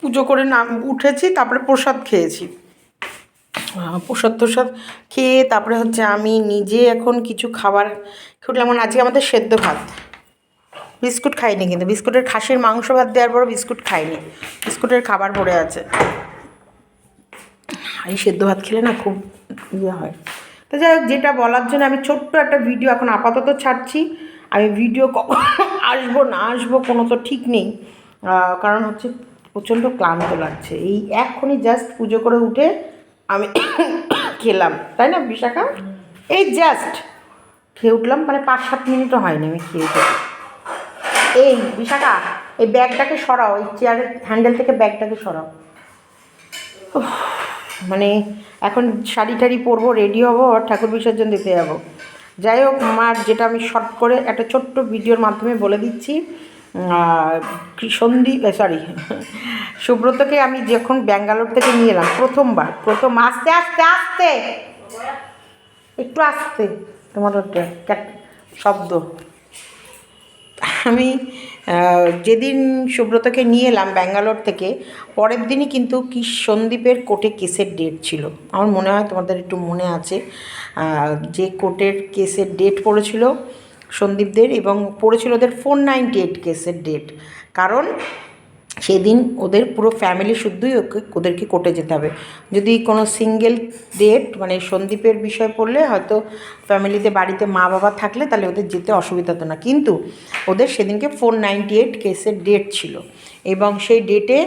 পুজো করে নাম, উঠেছি, তারপরে প্রসাদ খেয়েছি। প্রসাদ প্রসাদ খেয়ে তারপরে হচ্ছে আমি নিজে এখন কিছু খাবার খেলাম মানে আজকে আমাদের সেদ্ধ ভাত। বিস্কুট খাইনি কিন্তু, বিস্কুটের খাসির মাংস ভাত দেওয়ার পর বিস্কুট খাইনি। বিস্কুটের খাবার পড়ে আছে। এই সেদ্ধ ভাত খেলে না খুব ইয়ে হয়। তো যাই হোক, যেটা বলার জন্য আমি ছোট্ট একটা ভিডিও এখন আপাতত ছাড়ছি। আমি ভিডিও আসব না আসব কোনো তো ঠিক নেই। কারণ হচ্ছে প্রচণ্ড ক্লান্ত লাগছে। এই এক্ষুনি জাস্ট পুজো করে উঠে আমি খেলাম, তাই না বিশাখা? এই জাস্ট খেয়ে উঠলাম মানে পাঁচ সাত মিনিটও হয়নি আমি খেয়ে উঠেছি এই বিশাখা, এই ব্যাগটাকে সরাও, এই চেয়ারের হ্যান্ডেল থেকে ব্যাগটাকে সরাও। মানে এখন শাড়ি টাড়ি পরবো রেডি হব, আর ঠাকুর বিসর্জন দিতে যাব। যাই হোক, মার যেটা আমি শর্ট করে একটা ছোট্ট ভিডিওর মাধ্যমে বলে দিচ্ছি। সন্দীপ সরি সুব্রতকে আমি যখন ব্যাঙ্গালোর থেকে নিয়ে এলাম, প্রথমবার, প্রথম, আস্তে আস্তে আস্তে, একটু আস্তে, তোমার শব্দ। আমি যেদিন সুব্রতকে নিয়ে এলাম ব্যাঙ্গালোর থেকে, পরের দিনই কিন্তু কি সন্দীপের কোর্টে কেসের ডেট ছিল। আমার মনে হয় তোমাদের একটু মনে আছে যে কোর্টের কেসের ডেট পড়েছিল সন্দীপদের এবং পড়েছিল ওদের ফোর নাইনটি এইট কেসের ডেট। কারণ সেদিন ওদের পুরো ফ্যামিলি শুদ্ধই ওকে, ওদেরকে কোর্টে যেতে হবে। যদি কোনো সিঙ্গেল ডেট মানে সন্দীপের বিষয় পড়লে হয়তো ফ্যামিলিতে বাড়িতে মা বাবা থাকলে তাহলে ওদের যেতে অসুবিধা হতো না। কিন্তু ওদের সেদিনকে ফোর নাইনটি এইট কেসের ডেট ছিল এবং সেই ডেটে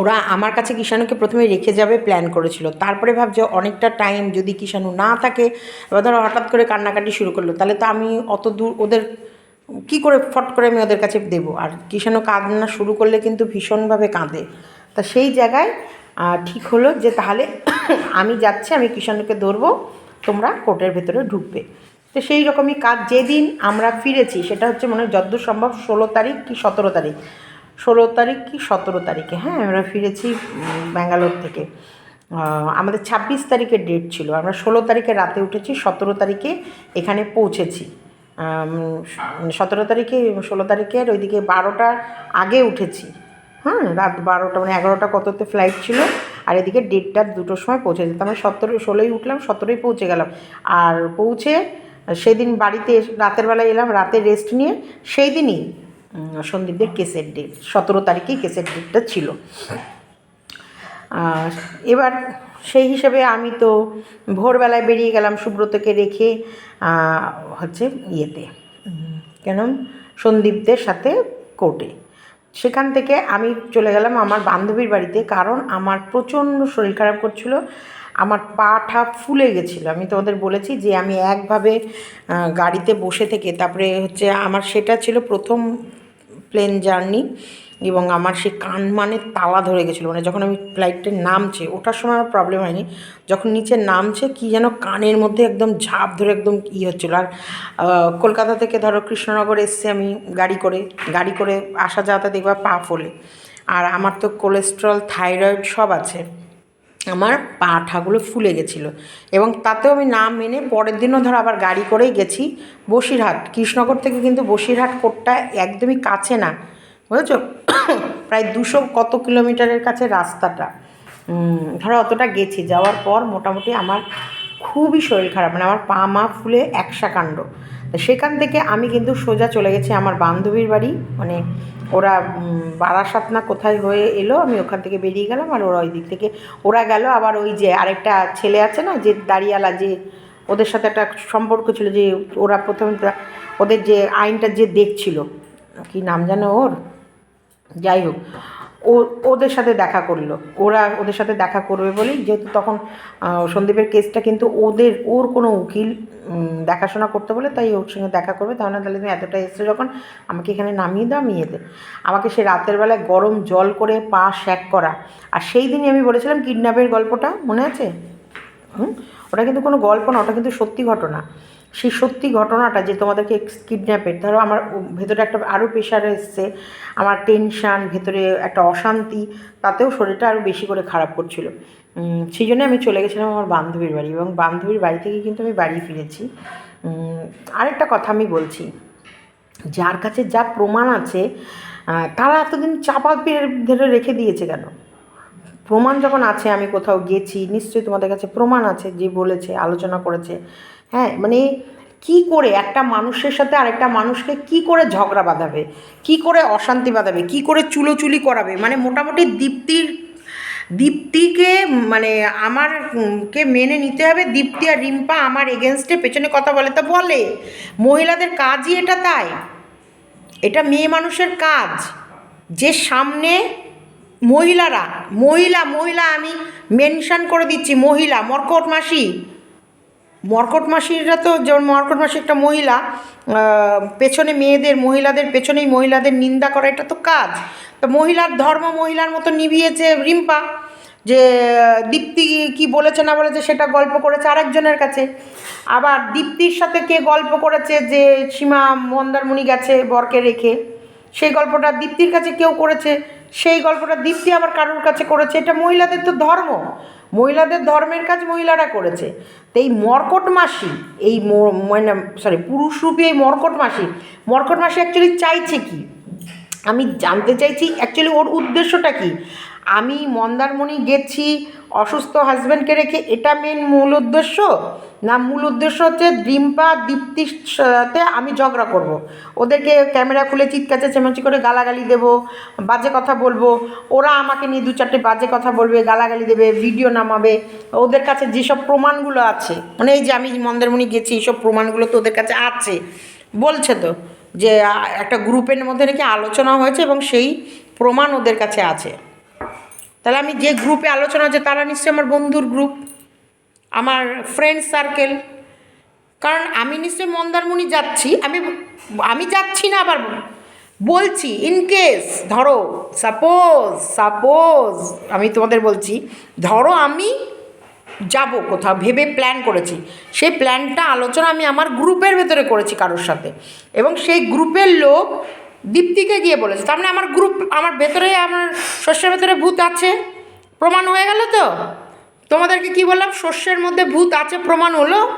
ওরা আমার কাছে কিষাণুকে প্রথমে রেখে যাবে প্ল্যান করেছিল। তারপরে ভাবছে অনেকটা টাইম যদি কিষাণু না থাকে, এবার ধরো হঠাৎ করে কান্নাকাটি শুরু করল, তাহলে তো আমি অত দূর ওদের, কি করে ফট করে আমি ওদের কাছে দেবো? আর কিষাণু কাঁদনা শুরু করলে কিন্তু ভীষণভাবে কাঁদে। তা সেই জায়গায় ঠিক হলো যে তাহলে আমি যাচ্ছি, আমি কিষাণুকে ধরবো, তোমরা কোর্টের ভেতরে ঢুকবে। তো সেই রকমই কাজ যেদিন আমরা ফিরেছি, সেটা হচ্ছে মনে হয় যদ্দূর সম্ভব ষোলো তারিখ কি সতেরো তারিখ। ষোলো তারিখ কি সতেরো তারিখে হ্যাঁ আমরা ফিরেছি ব্যাঙ্গালোর থেকে। আমাদের ছাব্বিশ তারিখের ডেট ছিল। আমরা ষোলো তারিখে রাতে উঠেছি, সতেরো তারিখে এখানে পৌঁছেছি। সতেরো তারিখে, ষোলো তারিখের ওইদিকে বারোটার আগে উঠেছি। হ্যাঁ রাত বারোটা মানে এগারোটা কততে ফ্লাইট ছিল, আর এদিকে ডেটটার দুটোর সময় পৌঁছে যেতাম। আমরা সতেরো, ষোলোই উঠলাম, সতেরোই পৌঁছে গেলাম। আর পৌঁছে সেদিন বাড়িতে রাতের বেলায় এলাম, রাতে রেস্ট নিয়ে সেই দিনই সন্দীপদের কেসের ডেট সতেরো তারিখেই কেসের ডেটটা ছিল। এবার সেই হিসেবে আমি তো ভোরবেলায় বেরিয়ে গেলাম সুব্রতকে রেখে হচ্ছে ইয়েতে কেন? সন্দীপদের সাথে কোর্টে সেখান থেকে আমি চলে গেলাম আমার বান্ধবীর বাড়িতে, কারণ আমার প্রচণ্ড শরীর খারাপ করছিল, আমার পা ঠা ফুলে গেছিল। আমি তোমাদের বলেছি যে আমি একভাবে গাড়িতে বসে থেকে, তারপরে হচ্ছে আমার সেটা ছিল প্রথম প্লেন জার্নি এবং আমার সেই কান মানে তালা ধরে গেছিল। মানে যখন আমি ফ্লাইটে নামছে, ওঠার সময় আমার প্রবলেম হয়নি। যখন নিচে নামছে, কি যেন কানের মধ্যে একদম ঝাঁপ ধরে একদম ই হচ্ছিল। আর কলকাতা থেকে ধরো কৃষ্ণনগর এসছে আমি গাড়ি করে। গাড়ি করে আসা যাওয়াতে দেখবা পা ফোলে। আর আমার তো কোলেস্ট্রল থাইরয়েড সব আছে। আমার পা ঠাগুলো ফুলে গেছিল। এবং তাতেও আমি না মেনে পরের দিনও ধরো আবার গাড়ি করেই গেছি। বসিরহাট, কৃষ্ণনগর থেকে কিন্তু বসিরহাট কোটটা একদমই কাছে না। বুঝেছ? প্রায় দুশো কত কিলোমিটারের কাছে রাস্তাটা। ধরো অতটা গেছি। যাওয়ার পর মোটামুটি আমার খুবই শরীর খারাপ। মানে আমার পা মা ফুলে একসা কাণ্ড সেখান থেকে আমি কিন্তু সোজা চলে গেছি আমার বান্ধবীর বাড়ি। মানে ওরা বারাসাত না কোথায় হয়ে এলো, আমি ওখান থেকে বেরিয়ে গেলাম আর ওরা ওই দিক থেকে, ওরা গেল। আবার ওই যে আরেকটা ছেলে আছে না, যে দাঁড়িয়ালা, যে ওদের সাথে একটা সম্পর্ক ছিল যে ওরা প্রথমে ওদের যে আইনটা যে দেখছিল, কি নাম জানো ওর? যাই হোক ও, ওদের সাথে দেখা করল। ওরা ওদের সাথে দেখা করবে বলেই যেহেতু তখন সন্দীপের কেসটা কিন্তু ওদের, ওর কোনো উকিল দেখাশোনা করতে বলে তাই ওর সঙ্গে দেখা করবে। তাহলে তাহলে তুমি এতটা এসছো যখন, আমাকে এখানে নামিয়ে দাও, আমি এতে। আমাকে সে রাতের বেলায় গরম জল করে পা শ্যাক করা। আর সেই দিনই আমি বলেছিলাম কিডন্যাপের গল্পটা, মনে আছে? হুম? ওটা কিন্তু কোনো গল্প না, ওটা কিন্তু সত্যি ঘটনা। সেই সত্যি ঘটনাটা যে তোমাদেরকে কিডন্যাপের ধরো আমার ভেতরে একটা আরও প্রেশার এসছে, আমার টেনশান ভেতরে একটা অশান্তি, তাতেও শরীরটা আরও বেশি করে খারাপ করছিল। সেই জন্য আমি চলে গেছিলাম আমার বান্ধবীর বাড়ি এবং বান্ধবীর বাড়ি থেকে কিন্তু আমি বাড়ি ফিরেছি। আরেকটা কথা আমি বলছি, যার কাছে যা প্রমাণ আছে তারা এতদিন চাপা ধরে রেখে দিয়েছে কেন? প্রমাণ যখন আছে, আমি কোথাও গেছি, নিশ্চয়ই তোমাদের কাছে প্রমাণ আছে যে বলেছে, আলোচনা করেছে। হ্যাঁ মানে কি করে একটা মানুষের সাথে আরেকটা মানুষকে কি করে ঝগড়া বাঁধাবে? কি করে অশান্তি বাঁধাবে? কি করে চুলোচুলি করাবে? মানে মোটামুটি দীপ্তির, দীপ্তিকে মানে আমার কে মেনে নিতে হবে। দীপ্তি আর রিম্পা আমার এগেনস্টে পেছনে কথা বলে। তা বলে, মহিলাদের কাজই এটা তাই। এটা মেয়ে মানুষের কাজ। যে সামনে মহিলারা, মহিলা মহিলা আমি মেনশন করে দিচ্ছি, মহিলা, মর্কট মাসি। মর্কট মাসিরা তো, যেমন মর্কট মাসি একটা মহিলা পেছনে মেয়েদের, মহিলাদের পেছনেই মহিলাদের নিন্দা করা, এটা তো কাজ। তো মহিলার ধর্ম মহিলার মতো নিভিয়েছে রিম্পা, যে দীপ্তি কি বলেছে না বলেছে সেটা গল্প করেছে আরেকজনের কাছে। আবার দীপ্তির সাথে কে গল্প করেছে যে, সীমা মন্দারমণি গেছে বরকে রেখে, সেই গল্পটা দীপ্তির কাছে কেউ করেছে। সেই গল্পটা দীপ্তি আবার কারোর কাছে করেছে। এটা মহিলাদের তো ধর্ম। মহিলাদের ধর্মের কাজ মহিলারা করেছে। তো এই মর্কট মাসি, এই মানে সরি পুরুষরূপী এই মর্কট মাসি মর্কট মাসি অ্যাকচুয়ালি চাইছে কি? আমি জানতে চাইছি অ্যাকচুয়ালি ওর উদ্দেশ্যটা কি? আমি মন্দারমণি গেছি, অসুস্থ হাজব্যান্ডকে রেখে, এটা মেন মূল উদ্দেশ্য? না, মূল উদ্দেশ্য হচ্ছে ডিম্পা, দীপ্তির সাথে আমি ঝগড়া করব। ওদেরকে ক্যামেরা খুলে চিৎকার, চেঁচামেচি করে গালাগালি দেবো, বাজে কথা বলব। ওরা আমাকে নিয়ে দু চারটে বাজে কথা বলবে, গালাগালি দেবে ভিডিও নামাবে। ওদের কাছে যেসব প্রমাণগুলো আছে মানে এই যে আমি মন্দারমণি গেছি এইসব প্রমাণগুলো তো ওদের কাছে আছে। বলছে তো যে একটা গ্রুপের মধ্যে নাকি আলোচনা হয়েছে এবং সেই প্রমাণ ওদের কাছে আছে। তাহলে আমি যে গ্রুপে আলোচনা হচ্ছে, তারা নিশ্চয়ই আমার বন্ধুর গ্রুপ, আমার ফ্রেন্ড সার্কেল কারণ আমি নিশ্চয়ই মন্দারমণি যাচ্ছি, আমি আমি যাচ্ছি না আবার বলছি ইন কেস ধরো সাপোজ সাপোজ আমি তোমাদের বলছি, ধরো আমি যাব কোথাও, ভেবে প্ল্যান করেছি। সেই প্ল্যানটা আলোচনা আমি আমার গ্রুপের ভেতরে করেছি কারোর সাথে। এবং সেই গ্রুপের লোক দীপ্তিকে গিয়ে বলেছে। তার মানে আমার গ্রুপ আমার ভেতরে, আমার শস্যের ভেতরে ভূত আছে? প্রমাণ হয়ে গেল তো? তোমাদেরকে কি বললাম? শস্যের মধ্যে ভূত আছে, প্রমাণ হলো?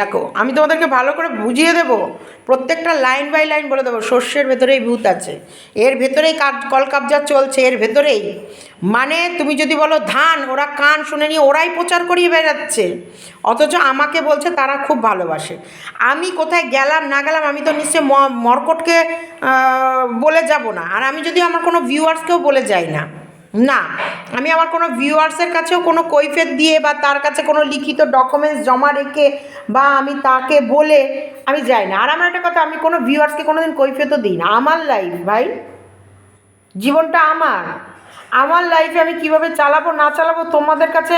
দেখো, আমি তোমাদেরকে ভালো করে বুঝিয়ে দেব, প্রত্যেকটা লাইন বাই লাইন বলে দেবো, শস্যের ভেতরেই ভূত আছে, এর ভেতরেই কাজ, কলকাবজা চলছে, এর ভেতরেই। মানে তুমি যদি বলো ধান, ওরা কান শুনে নিয়ে ওরাই প্রচার করিয়ে বেড়াচ্ছে, অথচ আমাকে বলছে তারা খুব ভালোবাসে। আমি কোথায় গেলাম, না গেলাম, আমি তো নিশ্চয়ই মর্কটকে বলে যাব না, আর আমি যদি আমার কোনো ভিউয়ার্সকেও বলে যাই না। না, আমি আমার কোনো ভিউয়ার্সের কাছেও কোনো কৈফেত দিয়ে বা তার কাছে কোনো লিখিত ডকুমেন্টস জমা রেখে বা আমি তাকে বলে আমি যাই না। আর আমার একটা কথা, আমি কোনো ভিউয়ার্সকে কোনো দিন কৈফেতও দিই না। আমার লাইফ ভাই, জীবনটা আমার। আমার লাইফে আমি কীভাবে চালাবো, না চালাবো, তোমাদের কাছে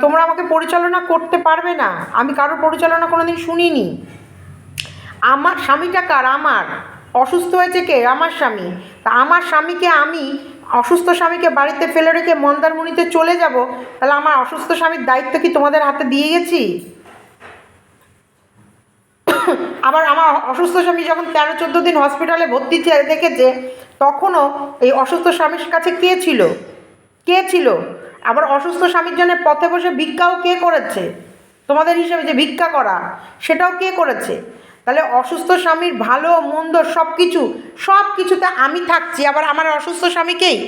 তোমরা আমাকে পরিচালনা করতে পারবে না। আমি কারোর পরিচালনা কোনো দিন শুনিনি। আমার স্বামীটা কার? আমার। অসুস্থ হয়েছে কে? আমার স্বামী। তা আমার স্বামীকে আমি অসুস্থ স্বামীকে বাড়িতে ফেলে রেখে মন্দারমণিতে চলে যাব, তাহলে আমার অসুস্থ স্বামীর দায়িত্ব কি তোমাদের হাতে দিয়ে গেছি? আবার আমার অসুস্থ স্বামী যখন তেরো, চোদ্দ দিন হসপিটালে ভর্তি দেখেছে, তখনও এই অসুস্থ স্বামীর কাছে কে ছিল? কে ছিল? আবার অসুস্থ স্বামীর জন্য পথে বসে ভিক্ষাও কে করেছে? তোমাদের হিসেবে যে ভিক্ষা করা, সেটাও কে করেছে? তাহলে অসুস্থ স্বামীর ভালো, মন্দ সব কিছু সব কিছুতে আমি থাকছি। আবার আমার অসুস্থ স্বামীকেই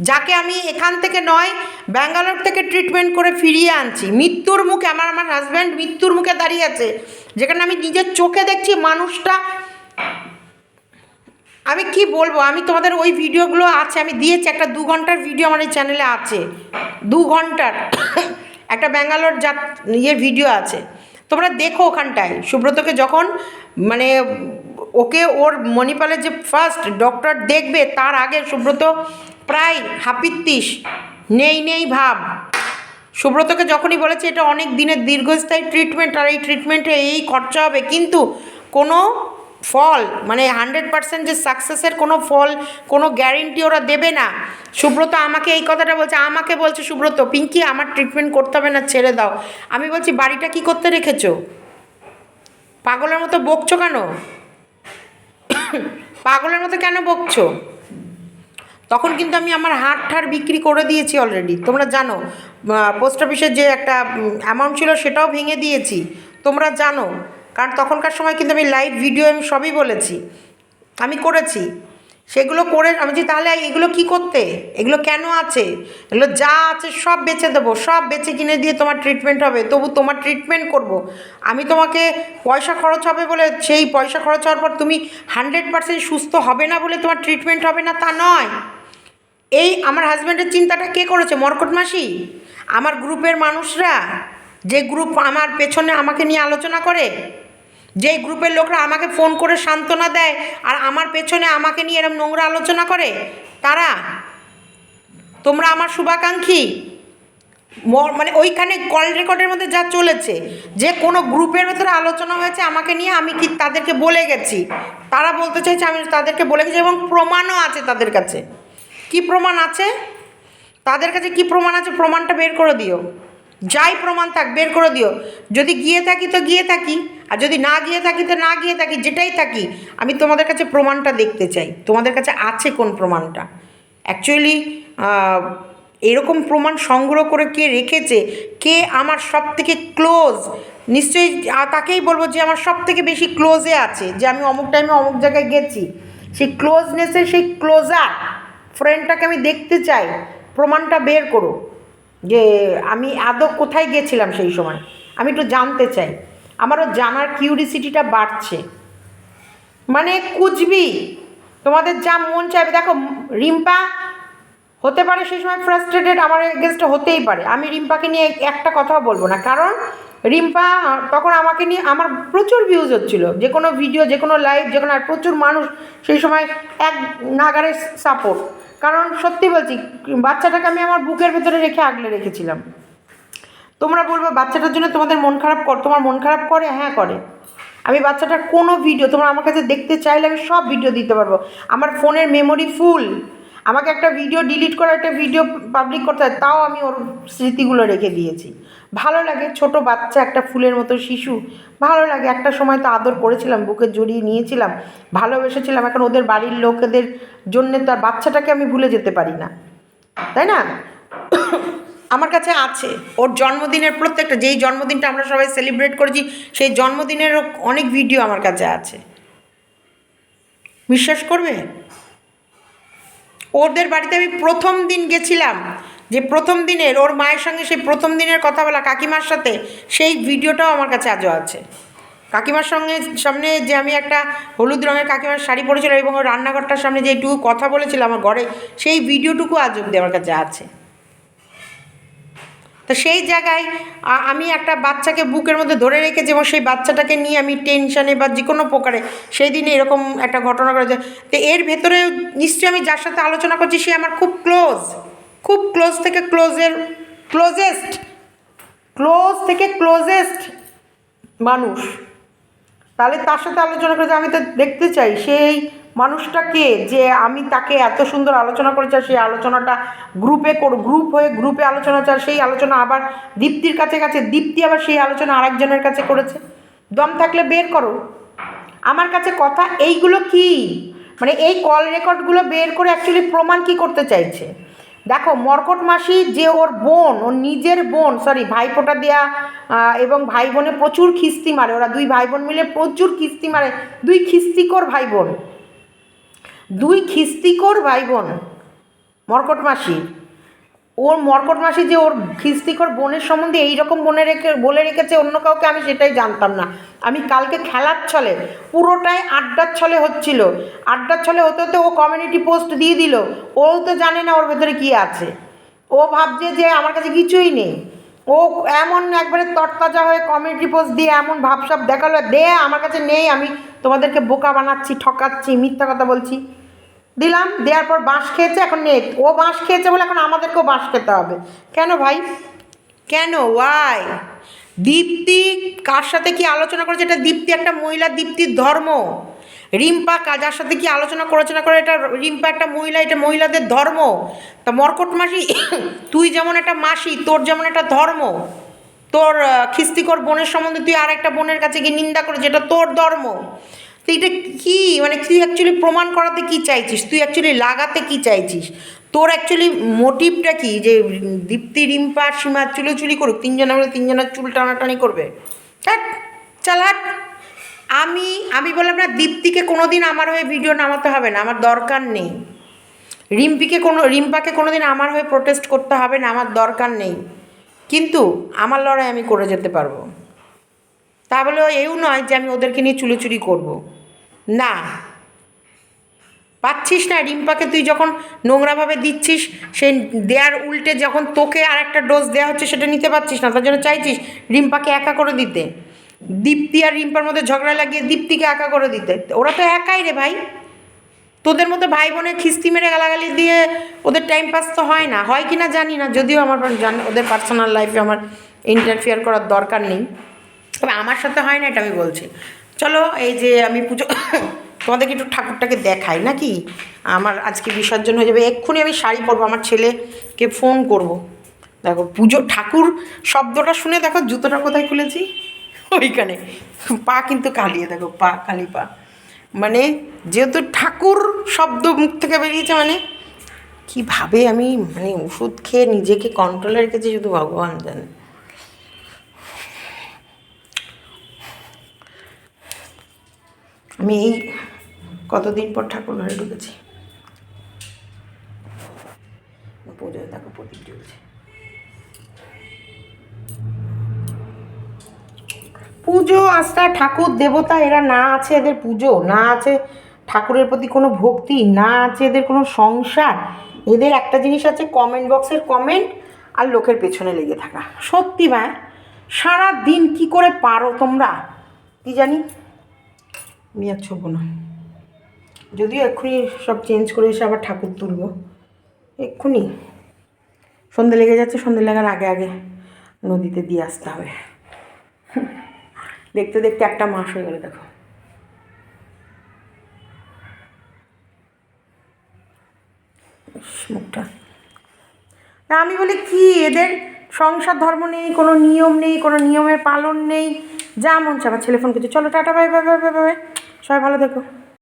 যাকে আমি এখান থেকে নয়, ব্যাঙ্গালোর থেকে ট্রিটমেন্ট করে ফিরিয়ে আনছি। মৃত্যুর মুখে, আমার আমার হাজব্যান্ড মৃত্যুর মুখে দাঁড়িয়ে আছে। যেখানে আমি নিজের চোখে দেখছি মানুষটা। আমি কি বলব? আমি তোমাদের ওই ভিডিওগুলো আছে, আমি দিয়েছি। একটা দু ঘণ্টার ভিডিও আমার এই চ্যানেলে আছে। দু ঘণ্টার। একটা ব্যাঙ্গালোর যা ইয়ে ভিডিও আছে। তোমরা দেখো ওখানটায়। সুব্রতকে যখন মানে ওকে ওর মণিপালের যে ফার্স্ট ডক্টর দেখবে, তার আগে সুব্রত প্রায় হাপিত্তিস। নেই নেই ভাব। সুব্রতকে যখনই বলেছে, এটা অনেক দিনের দীর্ঘস্থায়ী ট্রিটমেন্ট আর এই ট্রিটমেন্টে এই খরচা হবে। কিন্তু কোনো ফল মানে হান্ড্রেড পার্সেন্ট যে সাকসেসের কোনো ফল, কোনো গ্যারেন্টি ওরা দেবে না। সুব্রত আমাকে এই কথাটা বলছে, আমাকে বলছে, সুব্রত, পিঙ্কি, আমার ট্রিটমেন্ট করতে হবে না, ছেড়ে দাও। আমি বলছি, বাড়িটা কি করতে রেখেছো? পাগলের মতো বকছো কেন? পাগলের মতো কেন বকছো? তখন কিন্তু আমি আমার হাট ঠার বিক্রি করে দিয়েছি অলরেডি তোমরা জানো পোস্ট অফিসের যে একটা অ্যামাউন্ট ছিল সেটাও ভেঙে দিয়েছি। তোমরা জানো কারণ তখনকার সময় কিন্তু আমি লাইভ ভিডিও আমি সবই বলেছি। আমি করেছি। সেগুলো করে আমি বলছি, তাহলে এগুলো কি করতে? এগুলো কেন আছে? এগুলো যা আছে সব বেছে দেবো, সব বেছে কিনে দিয়ে তোমার ট্রিটমেন্ট হবে। তবু তোমার ট্রিটমেন্ট করব। আমি তোমাকে পয়সা খরচ হবে বলে, সেই পয়সা খরচ হওয়ার পর তুমি হান্ড্রেড পার্সেন্ট সুস্থ হবে না বলে তোমার ট্রিটমেন্ট হবে না তা নয়। এই আমার হাজব্যান্ডের চিন্তাটা কে করেছে? মর্কট মাসি? আমার গ্রুপের মানুষরা? যে গ্রুপ আমার পেছনে আমাকে নিয়ে আলোচনা করে? যে গ্রুপের লোকরা আমাকে ফোন করে সান্ত্বনা দেয় আর আমার পেছনে আমাকে নিয়ে এরকম নোংরা আলোচনা করে, তারা, তোমরা আমার শুভাকাঙ্ক্ষী। মানে ওইখানে কল রেকর্ডের মধ্যে যা চলেছে, যে কোনো গ্রুপের ভেতরে আলোচনা হয়েছে আমাকে নিয়ে, আমি কি তাদেরকে বলে গেছি? তারা বলতে চাইছে আমি তাদেরকে বলে গেছি এবং প্রমাণও আছে তাদের কাছে। কি প্রমাণ আছে? তাদের কাছে কি প্রমাণ আছে? প্রমাণটা বের করে দিও। যাই প্রমাণ থাক, বের করে দিও। যদি গিয়ে থাকি তো গিয়ে থাকি, আর যদি না গিয়ে থাকি তো না গিয়ে থাকি, যেটাই থাকি, আমি তোমাদের কাছে প্রমাণটা দেখতে চাই। তোমাদের কাছে আছে কোন প্রমাণটা? অ্যাকচুয়ালি এরকম প্রমাণ সংগ্রহ করে কে রেখেছে, কে আমার সব থেকে ক্লোজ নিশ্চয়ই তাকেই বলব যে আমার সব থেকে বেশি ক্লোজে আছে, যে আমি অমুক টাইমে অমুক জায়গায় গেছি। সেই ক্লোজনেসের সেই ক্লোজার ফ্রেন্ডটাকে আমি দেখতে চাই। প্রমাণটা বের করো। যে আমি আদৌ কোথায় গেছিলাম সেই সময়? আমি একটু জানতে চাই। আমারও জানার কিউরিসিটিটা বাড়ছে। মানে কুচবি, তোমাদের যা মন চাইবে, দেখো, রিম্পা হতে পারে সেই সময় ফ্রাস্ট্রেটেড আমার এগেনস্টে হতেই পারে। আমি রিম্পাকে নিয়ে একটা কথাও বলব না। কারণ রিম্পা, তখন আমাকে নিয়ে আমার প্রচুর ভিউজ হচ্ছিল। যে কোনো ভিডিও যে কোনো লাইভ যে কোনো আর প্রচুর মানুষ সেই সময় এক নাগারে সাপোর্ট কারণ সত্যি বলছি, বাচ্চাটাকে আমি আমার বুকের ভেতরে রেখে আগলে রেখেছিলাম। তোমরা বলবে, বাচ্চাটার জন্য তোমাদের মন খারাপ কর, তোমার মন খারাপ করে? হ্যাঁ করে। আমি বাচ্চাটার কোনো ভিডিও তোমরা আমার কাছে দেখতে চাইলে আমি সব ভিডিও দিতে পারব। আমার ফোনের মেমোরি ফুল আমাকে একটা ভিডিও ডিলিট করা একটা ভিডিও পাবলিক করতে হয়, তাও আমি ওর স্মৃতিগুলো রেখে দিয়েছি। ভালো লাগে, ছোট বাচ্চা, একটা ফুলের মতো শিশু। ভালো লাগে, একটা সময় তো আদর করেছিলাম, বুকে জড়িয়ে নিয়েছিলাম, ভালোবেসেছিলাম, এখন ওদের বাড়ির লোকেদের জন্যে তার বাচ্চাটাকে আমি ভুলে যেতে পারি না। তাই না? আমার কাছে আছে। ওর জন্মদিনের প্রত্যেকটা, যেই জন্মদিনটা আমরা সবাই সেলিব্রেট করেছি, সেই জন্মদিনেরও অনেক ভিডিও আমার কাছে আছে। বিশ্বাস করবে? ওদের বাড়িতে আমি প্রথম দিন গেছিলাম। যে প্রথম দিনের, ওর মায়ের সঙ্গে সেই প্রথম দিনের কথা বলা কাকিমার সাথে, সেই ভিডিওটাও আমার কাছে আজও আছে। কাকিমার সঙ্গে, সামনে যে আমি একটা হলুদ রঙের কাকিমার শাড়ি পরেছিলাম এবং ওর রান্নাঘরটার সামনে যে একটু কথা বলেছিলাম আমার ঘরে, সেই ভিডিওটুকু আজ অব্দি আমার কাছে আছে। তো সেই জায়গায় আমি একটা বাচ্চাকে বুকের মধ্যে ধরে রেখেছি এবং সেই বাচ্চাটাকে নিয়ে আমি টেনশানে বা যে কোনো প্রকারে সেই দিনে এরকম একটা ঘটনা করেছে তো এর ভেতরে নিশ্চয়ই আমি যার সাথে আলোচনা করছি, সে আমার খুব ক্লোজ। খুব ক্লোজ থেকে ক্লোজের, ক্লোজেস্ট, ক্লোজ থেকে ক্লোজেস্ট মানুষ। তাহলে তার সাথে আলোচনা করে আমি তো দেখতে চাই, সেই মানুষটা কে? যে আমি তাকে এত সুন্দর আলোচনা করেছি সেই আলোচনাটা গ্রুপে করো, গ্রুপ হয়ে গ্রুপে আলোচনা চার সেই আলোচনা আবার দীপ্তির কাছে কাছে দীপ্তি আবার সেই আলোচনা আরেকজনের কাছে করেছে। দম থাকলে বের করো। আমার কাছে কথা এইগুলো কি? মানে এই কল রেকর্ডগুলো বের করে অ্যাকচুয়ালি প্রমাণ কি করতে চাইছে? দেখো, মর্কট মাসি যে ওর বোন, ওর নিজের বোন সরি ভাইফোঁটা দেয়া এবং ভাই বোনে প্রচুর খিস্তি মারে। ওরা দুই ভাই বোন মিলে প্রচুর খিস্তি মারে। দুই খিস্তিকর ভাই বোন দুই খিস্তিকর ভাই বোন মর্কট মাসি। ওর মর্কট মাসি যে ওর খিস্তিকর বোনের সম্বন্ধে এইরকম বনে রেখে, বলে রেখেছে অন্য কাউকে, আমি সেটাই জানতাম না। আমি কালকে খেলার ছলে, পুরোটাই আড্ডার ছলে হচ্ছিল। আড্ডার ছলে হতে হতে ও কমিউনিটি পোস্ট দিয়ে দিল। ও তো জানে না ওর ভেতরে কী আছে। ও ভাবছে যে আমার কাছে কিছুই নেই। ও এমন একবারে তরতাজা হয়ে কমিউনিটি পোস্ট দিয়ে এমন ভাবসাব দেখাল, দে, আমার কাছে নেই, আমি তোমাদেরকে বোকা বানাচ্ছি, ঠকাচ্ছি, মিথ্যা কথা বলছি। দিলাম, দেওয়ার পর বাঁশ খেয়েছে, এখন নেই ও বাঁশ খেয়েছে বলে এখন আমাদেরকেও বাঁশ খেতে হবে। কেন ভাই? কেন? ওয়াই দীপ্তি কার সাথে কি আলোচনা করেছে? এটা দীপ্তি, একটা মহিলা দীপ্তির ধর্ম। রিম্পা কা- যার সাথে কি আলোচনা করেছে না করে, এটা রিম্পা একটা মহিলা, এটা মহিলাদের ধর্ম। তা মর্কট মাসি, তুই যেমন একটা মাসি, তোর যেমন একটা ধর্ম। তোর খিস্তিকর বোনের সম্বন্ধে তুই আর একটা বোনের কাছে গিয়ে নিন্দা করে যেটা তোর ধর্ম। তো এটা কি? মানে তুই অ্যাকচুয়ালি প্রমাণ করাতে কি চাইছিস? তুই অ্যাকচুয়ালি লাগাতে কি চাইছিস? তোর অ্যাকচুয়ালি মোটিভটা কি? যে দীপ্তি, রিম্পা, সীমা চুলোচুলি করুক তিনজনের মধ্যে তিনজনের চুল টানাটানি করবে। হ্যাট চাল আমি আমি বললাম না, দীপ্তিকে কোনোদিন আমার হয়ে ভিডিও নামাতে হবে না, আমার দরকার নেই। রিম্পিকে কোনো, রিম্পাকে কোনো দিন আমার হয়ে প্রোটেস্ট করতে হবে না, আমার দরকার নেই। কিন্তু আমার লড়াই আমি করে যেতে পারব। তা বলে এও নয় যে আমি ওদেরকে নিয়ে চুলোচুরি করব। না। পাচ্ছিস না, রিম্পাকে তুই যখন নোংরাভাবে দিচ্ছিস, সেই দেয়ার উল্টে যখন তোকে আর একটা ডোজ দেওয়া হচ্ছে সেটা নিতে পারছিস না, তার জন্য চাইছিস রিম্পাকে একা করে দিতে। দীপ্তি আর রিম্পার মধ্যে ঝগড়া লাগিয়ে দীপ্তিকে একা করে দিতে। ওরা তো একাই রে ভাই। তোদের মতো ভাই বোনের খিস্তি মেরে গালাগালি দিয়ে ওদের টাইম পাস তো হয় না। হয় কি না জানি না, যদিও আমার জান ওদের পার্সোনাল লাইফে আমার ইন্টারফিয়ার করার দরকার নেই। তবে আমার সাথে হয় না, এটা আমি বলছি। চলো, এই যে আমি পুজো তোমাদেরকে একটু ঠাকুরটাকে দেখাই, নাকি? আমার আজকে বিসর্জন হয়ে যাবে। এক্ষুনি আমি শাড়ি পরবো, আমার ছেলেকে ফোন করব। দেখো, পুজো ঠাকুর শব্দটা শুনে দেখো, জুতোটা কোথায় খুলেছি? ওইখানে। পা কিন্তু কালিয়ে দেখো, পা, কালি পা। মানে যেহেতু ঠাকুর শব্দ মুখ থেকে বেরিয়েছে মানে কীভাবে আমি মানে ওষুধ খেয়ে নিজেকে কন্ট্রোলে রেখেছি, শুধু ভগবান জানে। আমি এই কতদিন পর ঠাকুর ঘরে ঢুকেছি? পুজোয় দেখো প্রদীপ জ্বলছে। পুজো, আস্থা, ঠাকুর, দেবতা, এরা না আছে এদের পুজো, না আছে ঠাকুরের প্রতি কোনো ভক্তি, না আছে এদের কোনো সংসার। এদের একটা জিনিস আছে কমেন্ট বক্সের কমেন্ট আর লোকের পেছনে লেগে থাকা। সত্যি, ভাই সারা দিন কি করে পারো তোমরা? কি জানি? আমি আর ছোবো না। যদিও এক্ষুনি সব চেঞ্জ করে এসে আবার ঠাকুর তুলবো। এক্ষুনি। সন্ধে লেগে যাচ্ছে, সন্ধে লাগার আগে আগে নদীতে দিয়ে আসতে হবে। দেখতে দেখতে একটা মাস হয়ে গেল, দেখো। মুখটা। না, আমি বলি কি, এদের সংসার ধর্ম নেই, কোনো নিয়ম নেই, কোনো নিয়মের পালন নেই। যা মন আমার ছেলে ফোন করছে, চলো, tata bye bye bye bye bye সবাই ভালো থেকো।